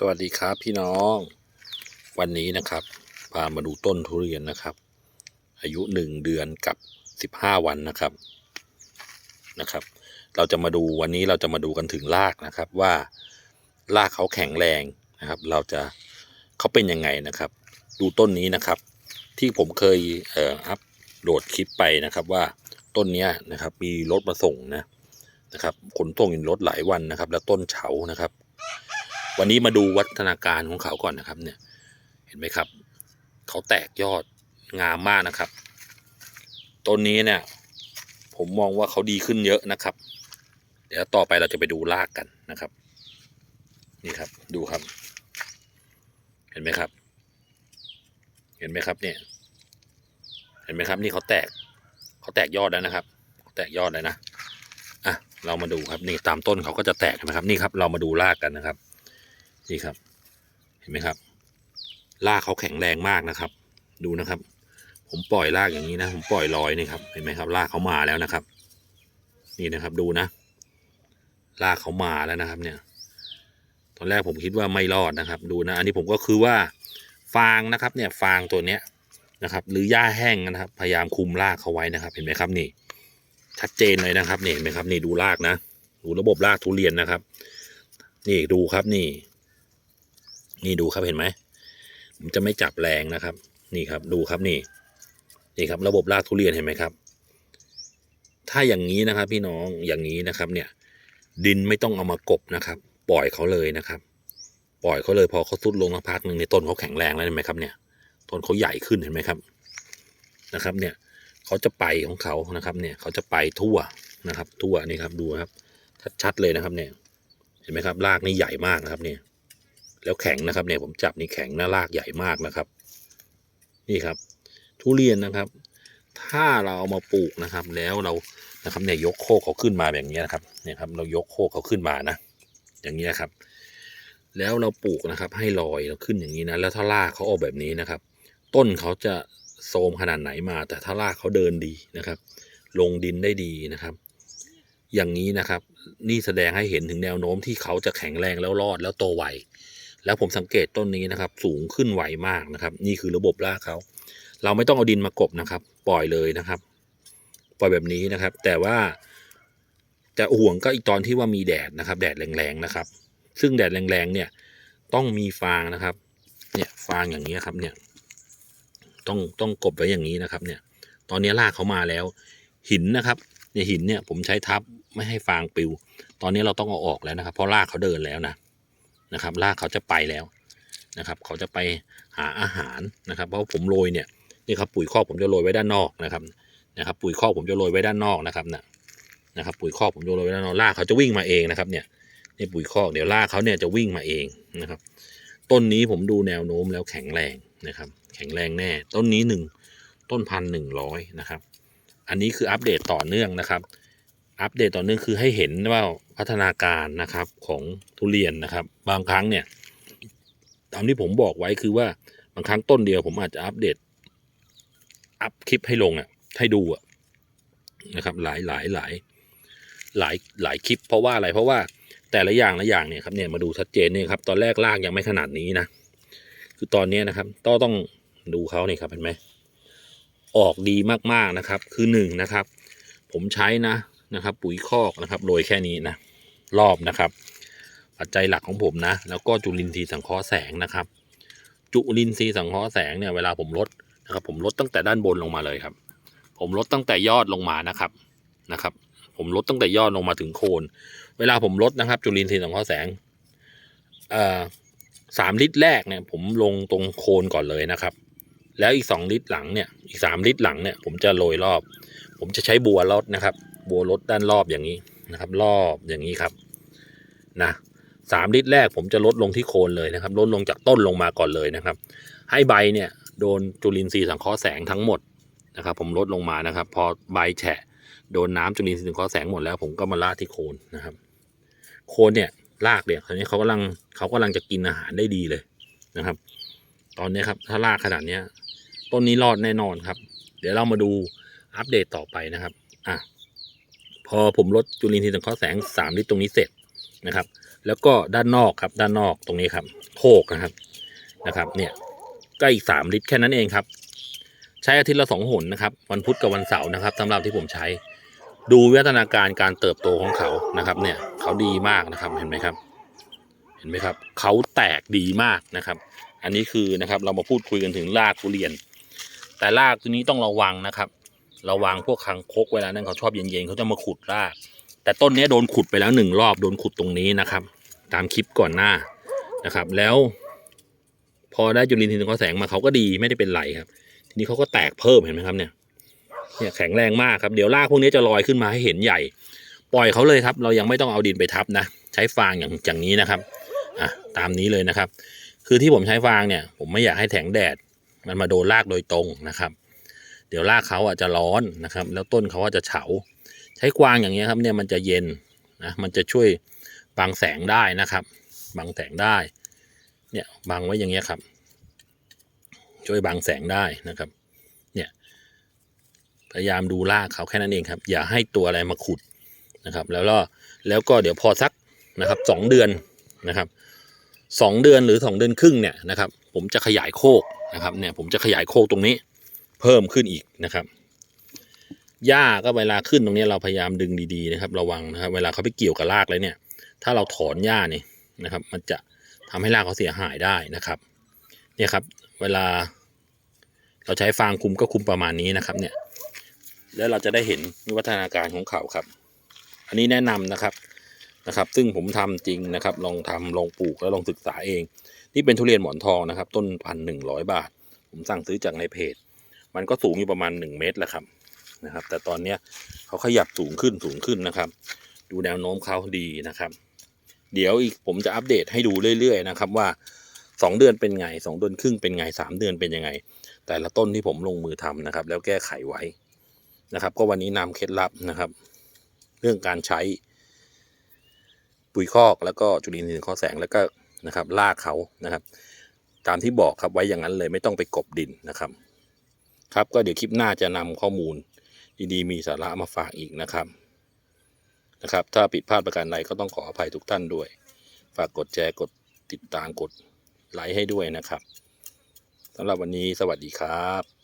สวัสดีครับพี่น้อง วันนี้นะครับ พามาดูต้นทุเรียนนะครับ อายุหนึ่งเดือนกับสิบห้าวันนะครับนะครับ เราจะมาดูวันนี้เราจะมาดูกันถึงรากนะครับว่า รากเขาแข็งแรงนะครับ เราจะเขาเป็นยังไงนะครับ ดูต้นนี้นะครับ ที่ผมเคยเอ่ออัพโหลดคลิปไปนะครับว่าต้นนี้นะครับ มีรถมาส่งนะนะครับขนส่งอยู่รถหลายวันนะครับ แล้วต้นเฉานะครับ วันนี้มาดูวัฒนาการของเขาก่อนนะครับ เนี่ย เห็นไหมครับ เขาแตกยอดงามมากนะครับต้นนี้เนี่ย ผมมองว่าเขาดีขึ้นเยอะนะครับ เดี๋ยวต่อไปเราจะไปดูรากกันนะครับ นี่ครับ ดูครับ เห็นไหมครับ เห็นไหมครับ เนี่ย เห็นไหมครับ นี่เขาแตกเขาแตกยอดแล้วนะครับแตกยอดเลยนะ อะ เรามาดูครับ นี่ตามต้นเขาก็จะแตกนะครับ นี่ครับ เรามาดูรากกันนะครับ นี่ครับ เห็นไหมครับรากเขาแข็งแรงมากนะครับ ดูนะครับ ผมปล่อยรากอย่างนี้นะ ผมปล่อยลอยนี่ครับเห็นไหมครับรากเขามาแล้วนะครับ นี่นะครับดูนะรากเขามาแล้วนะครับ เนี่ย ตอนแรกผมคิดว่าไม่รอดนะครับ ดูนะ อันนี้ผมก็คือว่าฟางนะครับ เนี่ยฟางตัวเนี้ยนะครับ หรือหญ้าแห้งนะครับ พยายามคุมรากเขาไว้นะครับ เห็นไหมครับนี่ ชัดเจนเลยนะครับนี่เห็นไหมครับ นี่ดูรากนะดูระบบรากทุเรียนนะครับ นี่ดูครับนี่ นี่ดูครับเห็นไหมผมจะไม่จับแรงนะครับ นี่ครับดูครับนี่นี่ครับ ระบบรากทุเรียนเห็นไหมครับ ถ้าอย่างนี้นะครับ พี่น้องอย่างนี้นะครับ เนี่ย ดินไม่ต้องเอามากบนะครับ ปล่อยเขาเลยนะครับ ปล่อยเขาเลยพอเขาสุดลงสักพักหนึ่งในต้นเขาแข็งแรงแล้วเห็นไหมครับเนี่ยต้นเขาใหญ่ขึ้นเห็นไหมครับนะครับ เนี่ยเขาจะไปของเขานะครับ เนี่ยเขาจะไปทั่วนะครับ ทั่วนี่ครับดูครับชัดๆเลยนะครับ เนี่ย เห็นไหมครับรากนี่ใหญ่มากนะครับ เนี่ย แล้วแข็งนะครับเนี่ยผมจับนี่แข็งนะรากใหญ่มากนะครับ นี่ครับ ทุเรียนนะครับ ถ้าเราเอามาปลูกนะครับ แล้วเรานะครับเนี่ยยกโคกเขาขึ้นมาแบบนี้นะครับเนี่ยครับ เรายกโคกเขาขึ้นมานะอย่างนี้ครับ แล้วเราปลูกนะครับ ให้ลอยเราขึ้นอย่างนี้นะแล้วถ้ารากเขาออกแบบนี้นะครับ ต้นเขาจะโทมขนาดไหนมา แต่ถ้ารากเขาเดินดีนะครับ ลงดินได้ดีนะครับ อย่างนี้นะครับ นี่แสดงให้เห็นถึงแนวโน้มที่เขาจะแข็งแรงแล้วรอดแล้วโตไว แล้วผมสังเกตต้นนี้นะครับ สูงขึ้นไวมากนะครับ นี่คือระบบรากเขาเราไม่ต้องเอาดินมากบนะครับ ปล่อยเลยนะครับ ปล่อยแบบนี้นะครับ แต่ว่าจะห่วงก็อีกตอนที่ว่ามีแดดนะครับ แดดแรงๆนะครับ ซึ่งแดดแรงๆเนี่ย ต้องมีฟางนะครับ เนี่ยฟางอย่างนี้ครับเนี่ย ต้องต้องกบไว้อย่างนี้นะครับ เนี่ย ตอนนี้รากเขามาแล้ว หินนะครับเนี่ยหินเนี่ยผมใช้ทับไม่ให้ฟางปลิว ตอนนี้เราต้องเอาออกแล้วนะครับ เพราะรากเขาเดินแล้วนะ นะครับรากเขาจะไปแล้วนะครับเขาจะไปหาอาหารนะครับเพราะผมโรยเนี่ยนี่ครับปุ๋ยคอกผมจะโรยไว้ด้านนอกนะครับนะครับปุ๋ยคอกผมจะโรยไว้ด้านนอกนะครับนะนะครับปุ๋ยคอกผมจะโรยไว้ด้านนอกรากเขาจะวิ่งมาเองนะครับเนี่ยนี่ปุ๋ยคอกเดี๋ยวรากเขาเนี่ยจะวิ่งมาเองนะครับ ต้นนี้ผมดูแนวโน้มแล้วแข็งแรงนะครับ แข็งแรงแน่ ต้นนี้หนึ่งต้นพันหนึ่งร้อยนะครับ อันนี้คืออัปเดตต่อเนื่องนะครับ อัปเดตต่อเนื่องคือให้เห็นว่าพัฒนาการนะครับของทุเรียนนะครับ บางครั้งเนี่ยตามที่ผมบอกไว้คือว่าบางครั้งต้นเดียวผมอาจจะอัปเดต อัพคลิปให้ลงอะ ให้ดูอะนะครับ หลายหลายหลายหลายหลายคลิป เพราะว่าอะไรเพราะว่าแต่ละอย่างละอย่างเนี่ยครับเนี่ยมาดูชัดเจนเนี่ยครับ ตอนแรกลากยังไม่ขนาดนี้นะคือตอนนี้นะครับต้องต้องดูเขาเนี่ยครับเห็นไหมออกดีมากๆนะครับ คือหนึ่งนะครับ ผมใช้นะ นะครับ ปุ๋ยคอกนะครับโรยแค่นี้นะรอบนะครับ ปัจจัยหลักของผมนะ แล้วก็จุลินทรีย์สังเคราะห์แสงนะครับ จุลินทรีย์สังเคราะห์แสงเนี่ยเวลาผมลดนะครับ ผมลดตั้งแต่ด้านบนลงมาเลยครับ ผมลดตั้งแต่ยอดลงมานะครับนะครับ ผมลดตั้งแต่ยอดลงมาถึงโคน เวลาผมลดนะครับ จุลินทรีย์สังเคราะห์แสงเอ่อสามลิตรแรกเนี่ย ผมลงตรงโคนก่อนเลยนะครับ แล้วอีกสองลิตรหลังเนี่ยอีกสามลิตรหลังเนี่ย ผมจะโรยรอบ ผมจะใช้บัวลดนะครับ บัวลดด้านรอบอย่างนี้นะครับ รอบอย่างนี้ครับนะสามลิตรแรกผมจะลดลงที่โคนเลยนะครับลดลงจากต้นลงมาก่อนเลยนะครับ ให้ใบเนี่ยโดนจุลินทรีย์สังเคราะห์แสงทั้งหมดนะครับ ผมลดลงมานะครับ พอใบแฉะโดนน้ำจุลินทรีย์สังเคราะห์แสงหมดแล้ว ผมก็มาลาดที่โคนนะครับ โคนเนี่ยรากเนี่ยตอนนี้เขากำลังเขากำลังจะกินอาหารได้ดีเลยนะครับ ตอนนี้ครับถ้ารากขนาดเนี้ยต้นนี้รอดแน่นอนครับ เดี๋ยวเรามาดูอัปเดตต่อไปนะครับ อะ พอผมลดจุลินทรีย์สังเคราะห์แสงสามลิตรตรงนี้เสร็จนะครับ แล้วก็ด้านนอกครับด้านนอกตรงนี้ครับโคกนะครับนะครับเนี่ยก็อีกสามลิตรแค่นั้นเองครับ ใช้อาทิตย์ละสองหนนะครับ วันพุธกับวันเสาร์นะครับสำหรับที่ผมใช้ ดูวิวัฒนาการการเติบโตของเขานะครับเนี่ยเขาดีมากนะครับเห็นไหมครับ เห็นไหมครับเขาแตกดีมากนะครับ อันนี้คือนะครับเรามาพูดคุยกันถึงรากทุเรียน แต่รากตัวนี้ต้องระวังนะครับ ระวังพวกคังคกเวลานั้นเขาชอบเย็นๆเขาจะมาขุดรากแต่ต้นนี้โดนขุดไปแล้วหนึ่งรอบโดนขุดตรงนี้นะครับ ตามคลิปก่อนหน้านะครับ แล้ว พอได้จุลินทรีย์สังเคราะห์แสงมาเขาก็ดีไม่ได้เป็นไรครับ ทีนี้เขาก็แตกเพิ่มเห็นไหมครับเนี่ยเนี่ยแข็งแรงมากครับเดี๋ยวรากพวกนี้จะลอยขึ้นมาให้เห็นใหญ่ ปล่อยเขาเลยครับ เรายังไม่ต้องเอาดินไปทับนะ ใช้ฟางอย่างอย่างนี้นะครับอะตามนี้เลยนะครับ คือที่ผมใช้ฟางเนี่ย ผมไม่อยากให้แสงแดด มันมาโดนรากโดยตรงนะครับ ดี๋ยวรากเขาอะจะร้อนนะครับ แล้วต้นเขาอะจะเฉา ใช้กวางอย่างเงี้ยครับเนี่ยมันจะเย็นนะมันจะช่วยบังแสงได้นะครับบังแสงได้ เนี่ยบังไว้อย่างเงี้ยครับ ช่วยบังแสงได้นะครับ เนี่ยพยายามดูรากเขาแค่นั้นเองครับ อย่าให้ตัวอะไรมาขุดนะครับ แล้วก็แล้วก็เดี๋ยวพอสักนะครับสองเดือนนะครับสองเดือนหรือสองเดือนครึ่งเนี่ยนะครับ ผมจะขยายโคกนะครับเนี่ยผมจะขยายโคกตรงนี้ เพิ่มขึ้นอีกนะครับหญ้าก็เวลาขึ้นตรงนี้เราพยายามดึงดีๆนะครับ ระวังนะครับ เวลาเขาไปเกี่ยวกับรากเลยเนี่ย ถ้าเราถอนหญ้านี่นะครับ มันจะทำให้รากเขาเสียหายได้นะครับ เนี่ยครับ เวลา เราใช้ฟางคุมก็คุมประมาณนี้นะครับ เนี่ย แล้วเราจะได้เห็นวิวัฒนาการของเขาครับ อันนี้แนะนำนะครับนะครับ ซึ่งผมทำจริงนะครับ ลองทำลองปลูกแล้วลองศึกษาเอง นี่เป็นทุเรียนหมอนทองนะครับ ต้นพันหนึ่งร้อยบาท ผมสั่งซื้อจากในเพจ มันก็สูงอยู่ประมาณหนึ่งเมตรแหละครับนะครับ แต่ตอนเนี้ยเขาขยับสูงขึ้นสูงขึ้นนะครับ ดูแนวโน้มเขาดีนะครับ เดี๋ยวอีกผมจะอัปเดตให้ดูเรื่อยๆนะครับว่าสองเดือนเป็นไงสองเดือนครึ่งเป็นไงสามเดือนเป็นยังไง แต่ละต้นที่ผมลงมือทำนะครับ แล้วแก้ไขไว้นะครับ ก็วันนี้นำเคล็ดลับนะครับ เรื่องการใช้ปุ๋ยคอกแล้วก็จุลินทรีย์สังเคราะห์แสงแล้วก็นะครับลากเขานะครับ ตามที่บอกครับไว้อย่างนั้นเลยไม่ต้องไปกบดินนะครับ ครับก็เดี๋ยวคลิปหน้าจะนำข้อมูลดีๆมีสาระมาฝากอีกนะครับนะครับ ถ้าผิดพลาดประการใดก็ต้องขออภัยทุกท่านด้วย ฝากกดแชร์กดติดตามกดไลค์ให้ด้วยนะครับสำหรับวันนี้สวัสดีครับ